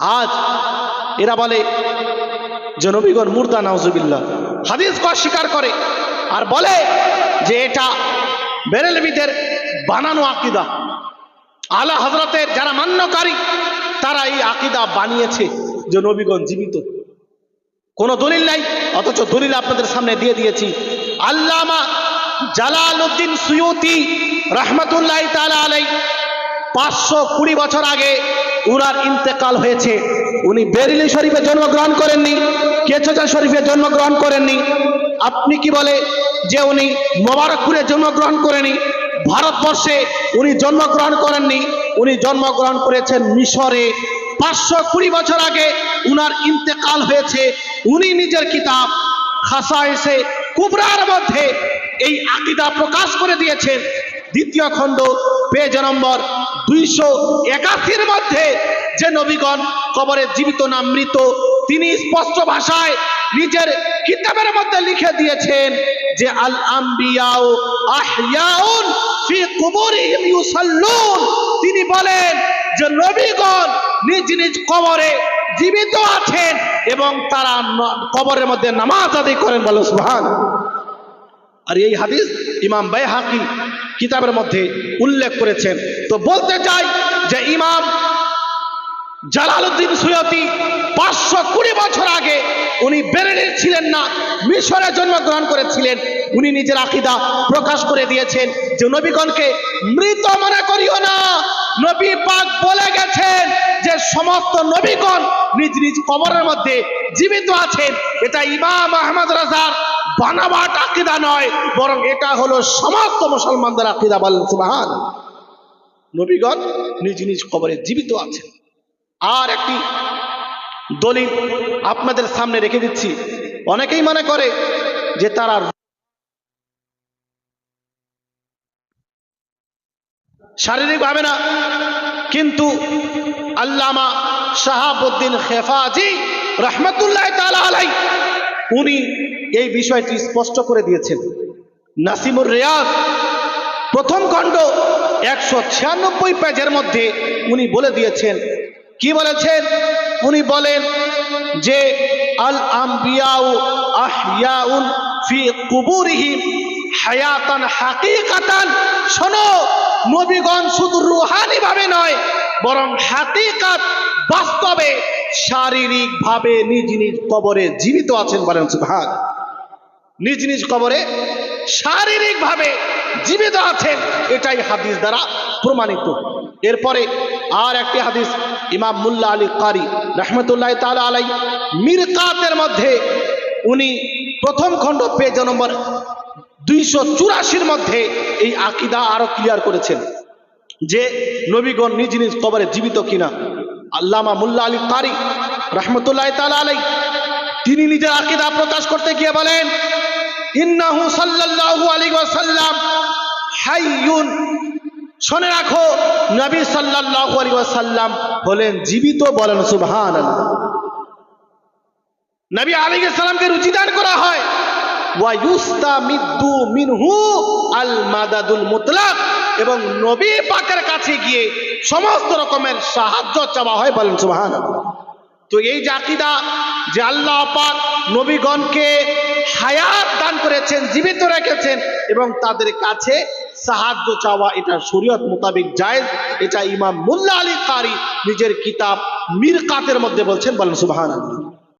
আজ এরা বলে যে নবীগণ মুর্দা, নাউজুবিল্লাহ। হাদিস অস্বীকার করে আর বলে যে এটা বেরেলবিদের বানানো আকিদা। আলা হজরতের যারা মান্যকারী, তারা এই আকিদা বানিয়েছে যে নবীগণ জীবিত। কোনো দলিল নাই, অথচ দলিল আপনাদের সামনে দিয়ে দিয়েছি। আল্লামা জালাল উদ্দিন সুয়ুতি রহমতুল্লাহ তালা আলাই পাঁচশো কুড়ি বছর আগে উনার ইন্তেকাল হয়েছে। উনি বেরিলি শরীফে জন্মগ্রহণ করেননি কেচজা শরীফে জন্মগ্রহণ করেননি। আপনি কি বলে যে উনি মোবারকপুরে জন্মগ্রহণ করেনি ভারতবর্ষে উনি জন্মগ্রহণ করেননি। উনি জন্মগ্রহণ করেছেন মিশরে। পাঁচশো কুড়ি বছর আগে উনার ইন্তেকাল হয়েছে। উনি নিজের কিতাব খাসা এসে কুবরার মধ্যে এই আকিদা প্রকাশ করে দিয়েছেন। দ্বিতীয় খণ্ড, পেজ নম্বর দুইশো একাশির মধ্যে যে নবীগণ কবরে জীবিত না মৃত, তিনি স্পষ্ট ভাষায় নিজের কিতাবের মধ্যে লিখে দিয়েছেন যে আল আম্বিয়াও আহিয়াউন ফি কুবুরিহিম ইউসাল্লুন। তিনি বলেন যে, নবীগণ নিজ নিজ কবরে জীবিত আছেন এবং তারা কবরের মধ্যে নামাজ আদায় করেন বলে সুবহান। আর এই হাদিস ইমাম বাইহাকি কিতাবের মধ্যে উল্লেখ করেছেন। তো বলতে চাই যে ইমাম জালালউদ্দিন সুয়তি পাঁচশো কুড়ি বছর আগে উনি বেরেলির ছিলেন না, মিশরে জন্মগ্রহণ করেছিলেন। উনি নিজের আকিদা প্রকাশ করে দিয়েছেন যে নবীগণকে মৃত মনে করিও না। নবী পাক বলে গেছেন যে সমস্ত নবীগণ নিজ নিজ কবরের মধ্যে জীবিত আছেন। এটা ইমাম আহমদ রাজার বানাবাট আকিদা নয়, বরং এটা হলো সমস্ত মুসলমানদের আকিদা বলেন, সুবহান। নবীগণ নিজ নিজ কবরে জীবিত আছেন। আর একটি দলিল আপনাদের সামনে রেখে দিচ্ছি। অনেকেই মনে করে যে তারা শারীরিক ভাবে না, কিন্তু আল্লামা শাহাবুদ্দিন খেফাজি রহমতুল্লাহ তাআলা আলাই উনি এই বিষয়টি স্পষ্ট করে দিয়েছেন। নাসিমুর রেয়াজ, প্রথম খণ্ড একশো ছিয়ানব্বই পেজের মধ্যে উনি বলে দিয়েছেন। কি বলেছেন? উনি বলেন যে আল আম্বিয়াউ ফি হায়াতান শোনো শুধু রুহানি ভাবে নয়, বরং হাকিকাত বাস্তবে শারীরিক ভাবে নিজ নিজ কবরে জীবিত আছেন বলেন সুবহান। নিজ নিজ কবরে শারীরিক ভাবে জীবিত আছেন, এটাই হাদিস দ্বারা প্রমাণিত। এরপরে আর একটি হাদিস, ইমাম মুল্লা আলী কারি রহমতুল্লাহ তালা আলাই মিরকাতের মধ্যে উনি প্রথম খণ্ড পেজ নম্বর দুইশো চুরাশির মধ্যে এই আকিদা আরও ক্লিয়ার করেছেন যে নবীগণ নিজ নিজ কবরে জীবিত কিনা। আল্লামা মুল্লা আলী কারি রহমতুল্লাহ তালা আলাই তিনি নিজের আকিদা প্রকাশ করতে গিয়ে বলেন, ইন্নাহু সাল্লাল্লাহু আলাইহি ওয়াসাল্লাম হাইয়ুন। শুনে রাখো, নবী সাল্লাল্লাহু আলাইহি ওয়াসাল্লাম হলেন জীবিত বলেন, সুবহানাল্লাহ। নবী আলাইহিস সালামকে রুচিদান করা হয়, ওয়া ইউস্তামিদ্দু মিনহু আল মাদাদুল মুতলাক। এবং নবী পাকের কাছে গিয়ে সমস্ত রকমের সাহায্য চাওয়া হয় বলেন সুবহানাল্লাহ। তো এই যে আকিদা যে আল্লাহ পাক নবীগণকে হায়াত দান করেছেন, জীবিত রেখেছেন এবং তাদের কাছে সাহায্য চাওয়া, এটা শরীয়ত মোতাবেক জায়েজ। এটা ইমাম মুল্লা আলী কারি নিজের কিতাব মিরকাতের মধ্যে বলছেন বলেন সুবহানাল্লাহ।